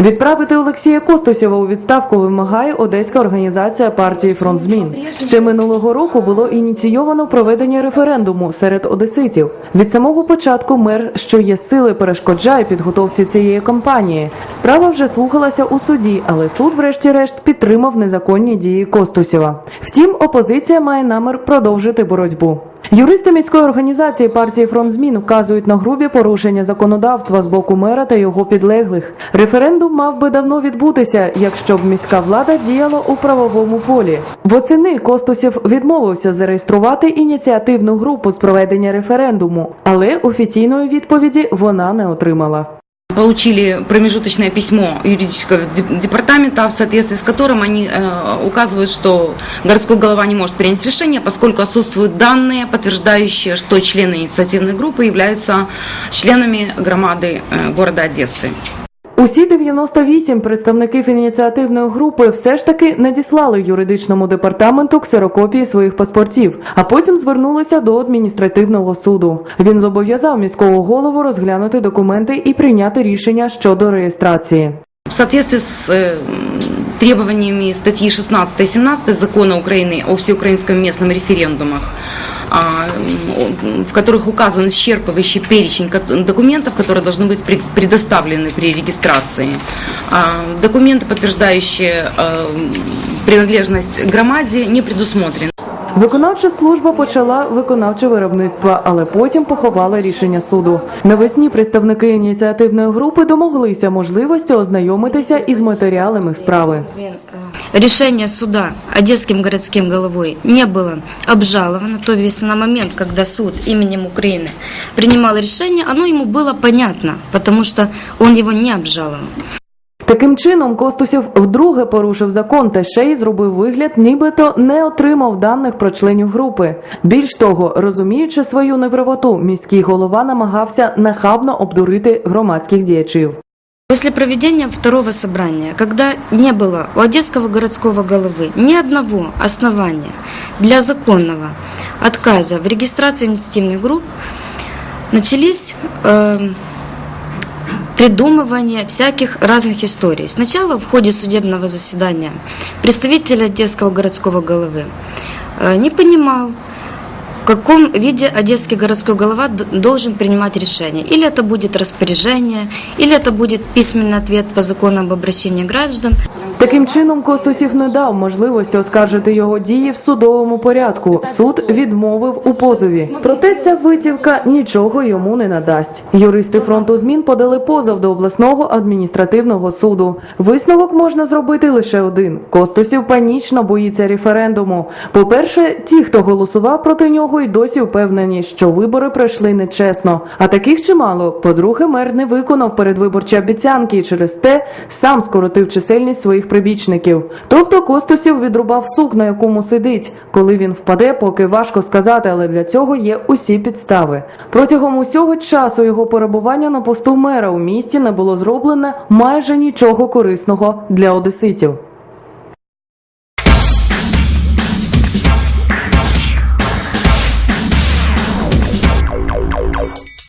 Відправити Олексія Костусєва у відставку вимагає одеська організація партії Фронт змін. Ще минулого року було ініційовано проведення референдуму серед одеситів. Від самого початку мер, що є сили, перешкоджає підготовці цієї кампанії. Справа вже слухалася у суді, але суд, врешті-решт, підтримав незаконні дії Костусєва. Втім, опозиція має намір продовжити боротьбу. Юристи міської організації партії Фронт змін вказують на грубі порушення законодавства з боку мера та його підлеглих. Референдум мав би давно відбутися, якщо б міська влада діяла у правовому полі. Восени Костусів відмовився зареєструвати ініціативну групу з проведення референдуму, але офіційної відповіді вона не отримала. Получили промежуточное письмо юридического деп- департамента, в соответствии с которым они э, указывают, что городской голова не может принять решение, поскольку отсутствуют данные, подтверждающие, что члены инициативной группы являются членами громады э, города Одессы. Усі 98 представників ініціативної групи все ж таки надіслали юридичному департаменту ксерокопії своїх паспортів, а потім звернулися до адміністративного суду. Він зобов'язав міського голову розглянути документи і прийняти рішення щодо реєстрації. В соответствии с э, требованиями статьи 16 и 17 закона Украины о всеукраинском местном референдумах, в которых указан исчерпывающий перечень ко- документов, которые должны быть пред- предоставлены при регистрации, а, документы, подтверждающие э, принадлежность громаде, не предусмотрены. Виконавча служба почала виконавче виробництво, але потім поховала рішення суду. Навесні представники ініціативної групи домоглися можливості ознайомитися із матеріалами справи. Решение суда Одесским городским головой не было обжаловано, то есть на момент, когда суд именем Украины принимал решение, оно ему было понятно, потому что он его не обжаловал. Таким чином, Костусів вдруге порушив закон та ще й зробив вигляд, нібито не отримав даних про членів групи. Більш того, розуміючи свою неправоту, міський голова намагався нахабно обдурити громадських діячів. После проведения второго собрания, когда не было у Одесского городского головы ни одного основания для законного отказа в регистрации инициативных групп, начались э, придумывание всяких разных историй. Сначала в ходе судебного заседания представитель Одесского городского головы э, не понимал, в каком виде одесский городской голова должен принимать решение. Или это будет распоряжение, или это будет письменный ответ по закону об обращении граждан. Таким чином, Костусів не дав можливості оскаржити його дії в судовому порядку. Суд відмовив у позові. Проте ця витівка нічого йому не надасть. Юристи фронту змін подали позов до обласного адміністративного суду. Висновок можна зробити лише один: Костусів панічно боїться референдуму. По-перше, ті, хто голосував проти нього, й досі впевнені, що вибори пройшли нечесно. А таких чимало. По-друге, мер не виконав передвиборчі обіцянки і через те сам скоротив чисельність своїх прибічників. Тобто Костусів відрубав сук, на якому сидить. Коли він впаде, поки важко сказати, але для цього є усі підстави. Протягом усього часу його перебування на посту мера у місті не було зроблено майже нічого корисного для одеситів.